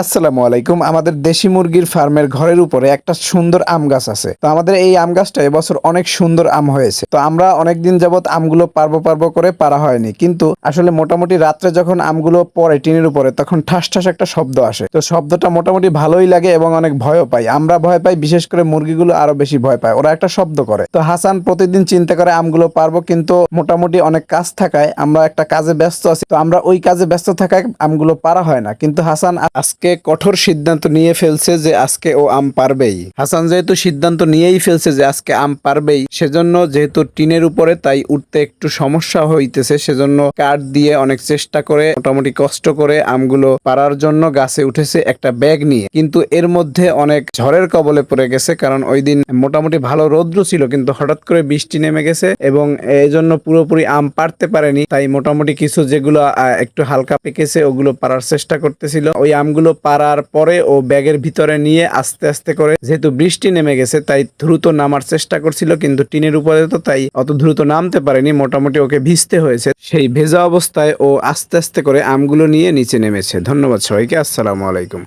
আসসালামু আলাইকুম। আমাদের দেশি মুরগির ফার্মের ঘরের উপরে একটা সুন্দর আম গাছ আছে। তো আমাদের এই আম গাছটা এবছর অনেক সুন্দর আম হয়েছে। তো আমরা অনেকদিন যাবত আমগুলো পারব পারব করে পারা হয়নি। কিন্তু আসলে মোটামুটি রাত্রে যখন আমগুলো পড়ে টিনের উপরে, তখন ঠাস ঠাস একটা শব্দ আসে। তো শব্দটা মোটামুটি ভালোই লাগে এবং অনেক ভয়ও পাই। আমরা ভয় পাই, বিশেষ করে মুরগিগুলো আরও বেশি ভয় পায়। ওরা একটা শব্দ করে। তো হাসান প্রতিদিন চিন্তা করে আমগুলো পারব, কিন্তু মোটামুটি অনেক কাজ থাকায় আমরা একটা কাজে ব্যস্ত আছি। তো আমরা ওই কাজে ব্যস্ত থাকায় আমগুলো পারা হয় না। কিন্তু হাসান আজকে কঠোর সিদ্ধান্ত নিয়ে ফেলছে যে আজকে ও আম পারবেই। হাসান যেহেতু সিদ্ধান্ত নিয়েই ফেলছে যে আজকে আম পারবেই, সেজন্য যেহেতু টিনের উপরে তাই উঠতে একটু সমস্যা হইতেছে, সেজন্য কাঠ দিয়ে অনেক চেষ্টা করে, মোটামুটি কষ্ট করে আমগুলো পারার জন্য গাছে উঠেছে একটা ব্যাগ নিয়ে। কিন্তু এর মধ্যে অনেক ঝড়ের কবলে পড়ে গেছে, কারণ ওই দিন মোটামুটি ভালো রৌদ্র ছিল, কিন্তু হঠাৎ করে বৃষ্টি নেমে গেছে এবং এই জন্য পুরোপুরি আম পারতে পারেনি। তাই মোটামুটি কিছু যেগুলো একটু হালকা পেকেছে, ওগুলো পারার চেষ্টা করতেছিল। ওই আমগুলো পারার পরে ও ব্যাগের ভিতরে নিয়ে আস্তে আস্তে করে, যেহেতু বৃষ্টি নেমে গেছে, তাই দ্রুত নামার চেষ্টা করছিল, কিন্তু টিনের উপরে তো তাই অত দ্রুত নামতে পারেনি, মোটামুটি ওকে ভিজতে হয়েছে। সেই ভেজা অবস্থায় ও আস্তে আস্তে করে আমগুলো নিয়ে নিচে নেমেছে। ধন্যবাদ সবাইকে, আসসালামু আলাইকুম।